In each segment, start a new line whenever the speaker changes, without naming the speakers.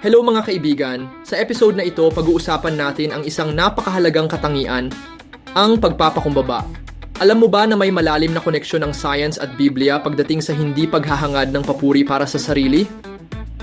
Hello mga kaibigan! Sa episode na ito, pag-uusapan natin ang isang napakahalagang katangian, ang pagpapakumbaba. Alam mo ba na may malalim na koneksyon ng science at Biblia pagdating sa hindi paghahangad ng papuri para sa sarili?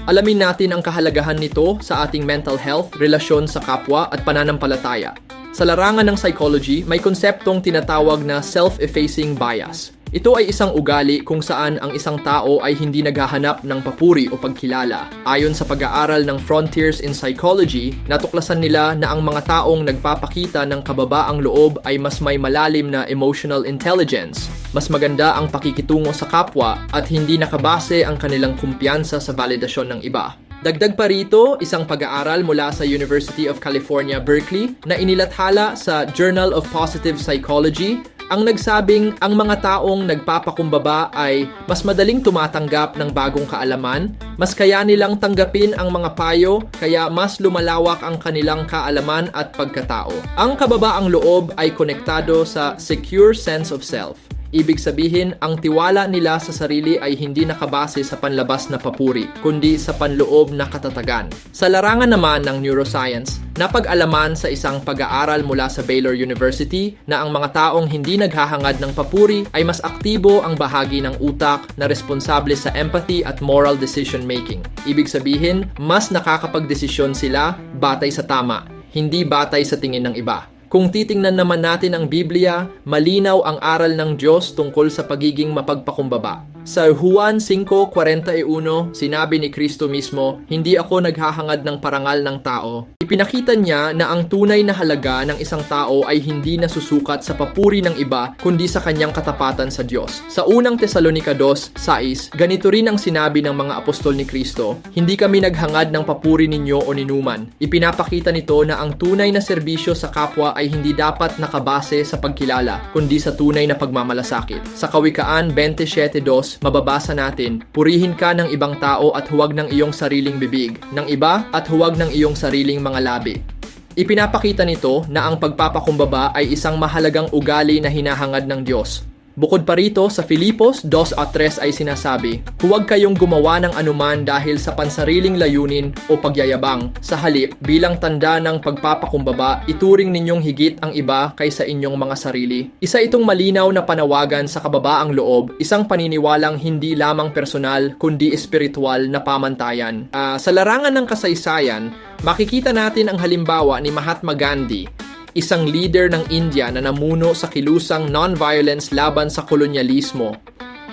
Alamin natin ang kahalagahan nito sa ating mental health, relasyon sa kapwa at pananampalataya. Sa larangan ng psychology, may konseptong tinatawag na self-effacing bias. Ito ay isang ugali kung saan ang isang tao ay hindi naghahanap ng papuri o pagkilala. Ayon sa pag-aaral ng Frontiers in Psychology, natuklasan nila na ang mga taong nagpapakita ng kababaang loob ay mas may malalim na emotional intelligence, mas maganda ang pakikitungo sa kapwa at hindi nakabase ang kanilang kumpiyansa sa validasyon ng iba. Dagdag pa rito, isang pag-aaral mula sa University of California, Berkeley na inilathala sa Journal of Positive Psychology ang nagsabing ang mga taong nagpapakumbaba ay mas madaling tumatanggap ng bagong kaalaman, mas kaya nilang tanggapin ang mga payo, kaya mas lumalawak ang kanilang kaalaman at pagkatao. Ang kababaang loob ay konektado sa secure sense of self. Ibig sabihin, ang tiwala nila sa sarili ay hindi nakabase sa panlabas na papuri, kundi sa panloob na katatagan. Sa larangan naman ng neuroscience, napag-alaman sa isang pag-aaral mula sa Baylor University na ang mga taong hindi naghahangad ng papuri ay mas aktibo ang bahagi ng utak na responsable sa empathy at moral decision making. Ibig sabihin, mas nakakapagdesisyon sila batay sa tama, hindi batay sa tingin ng iba. Kung titingnan naman natin ang Biblia, malinaw ang aral ng Diyos tungkol sa pagiging mapagpakumbaba. Sa Juan 5.41, sinabi ni Kristo mismo, Hindi ako naghahangad ng parangal ng tao. Ipinakita niya na ang tunay na halaga ng isang tao ay hindi nasusukat sa papuri ng iba, kundi sa kanyang katapatan sa Diyos. Sa unang Tesalonika 2.6, ganito rin ang sinabi ng mga apostol ni Kristo, Hindi kami naghangad ng papuri ninyo o ninuman. Ipinapakita nito na ang tunay na serbisyo sa kapwa ay hindi dapat nakabase sa pagkilala, kundi sa tunay na pagmamalasakit. Sa Kawikaan 27.2, mababasa natin, Purihin ka ng ibang tao at huwag ng iyong sariling bibig, ng iba at huwag ng iyong sariling mga labi. Ipinapakita nito na ang pagpapakumbaba ay isang mahalagang ugali na hinahangad ng Diyos. Bukod pa rito, sa Filipos 2 at 3 ay sinasabi, Huwag kayong gumawa ng anuman dahil sa pansariling layunin o pagyayabang. Sa halip, bilang tanda ng pagpapakumbaba, ituring ninyong higit ang iba kaysa inyong mga sarili. Isa itong malinaw na panawagan sa kababaang loob, isang paniniwalang hindi lamang personal kundi espiritual na pamantayan. Ah, sa larangan ng kasaysayan, makikita natin ang halimbawa ni Mahatma Gandhi isang leader ng India na namuno sa kilusang non-violence laban sa kolonyalismo.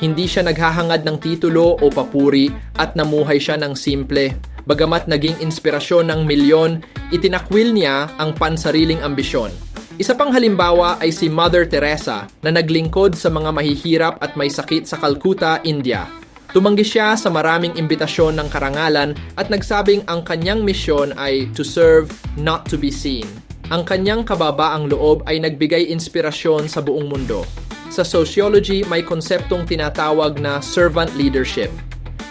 Hindi siya naghahangad ng titulo o papuri at namuhay siya ng simple. Bagamat naging inspirasyon ng milyon, itinakwil niya ang pansariling ambisyon. Isa pang halimbawa ay si Mother Teresa na naglingkod sa mga mahihirap at may sakit sa Calcutta, India. Tumanggi siya sa maraming imbitasyon ng karangalan at nagsabing ang kanyang misyon ay to serve, not to be seen. Ang kanyang kababaang loob ay nagbigay inspirasyon sa buong mundo. Sa sociology, may konseptong tinatawag na servant leadership.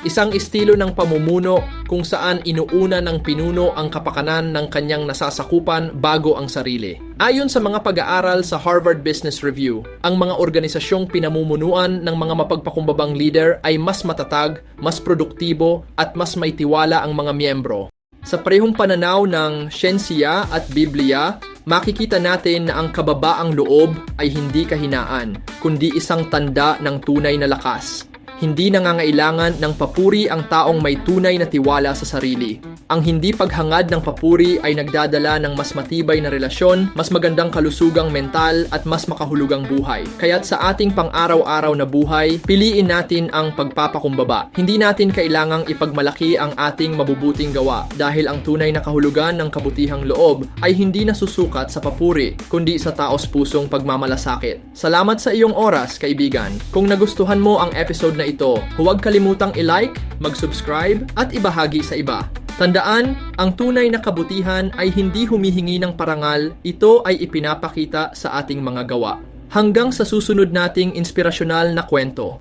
Isang estilo ng pamumuno kung saan inuuna ng pinuno ang kapakanan ng kanyang nasasakupan bago ang sarili. Ayon sa mga pag-aaral sa Harvard Business Review, ang mga organisasyong pinamumunuan ng mga mapagpakumbabang leader ay mas matatag, mas produktibo at mas may tiwala ang mga miyembro. Sa parehong pananaw ng syensiya at Biblia, makikita natin na ang kababaang loob ay hindi kahinaan, kundi isang tanda ng tunay na lakas. Hindi nangangailangan ng papuri ang taong may tunay na tiwala sa sarili. Ang hindi paghangad ng papuri ay nagdadala ng mas matibay na relasyon, mas magandang kalusugang mental at mas makahulugang buhay. Kaya't sa ating pang-araw-araw na buhay, piliin natin ang pagpapakumbaba. Hindi natin kailangang ipagmalaki ang ating mabubuting gawa dahil ang tunay na kahulugan ng kabutihang loob ay hindi nasusukat sa papuri, kundi sa taos pusong pagmamalasakit. Salamat sa iyong oras, kaibigan. Kung nagustuhan mo ang episode na ito, huwag kalimutang i-like, mag-subscribe at ibahagi sa iba. Tandaan, ang tunay na kabutihan ay hindi humihingi ng parangal, ito ay ipinapakita sa ating mga gawa. Hanggang sa susunod nating inspirasyonal na kwento.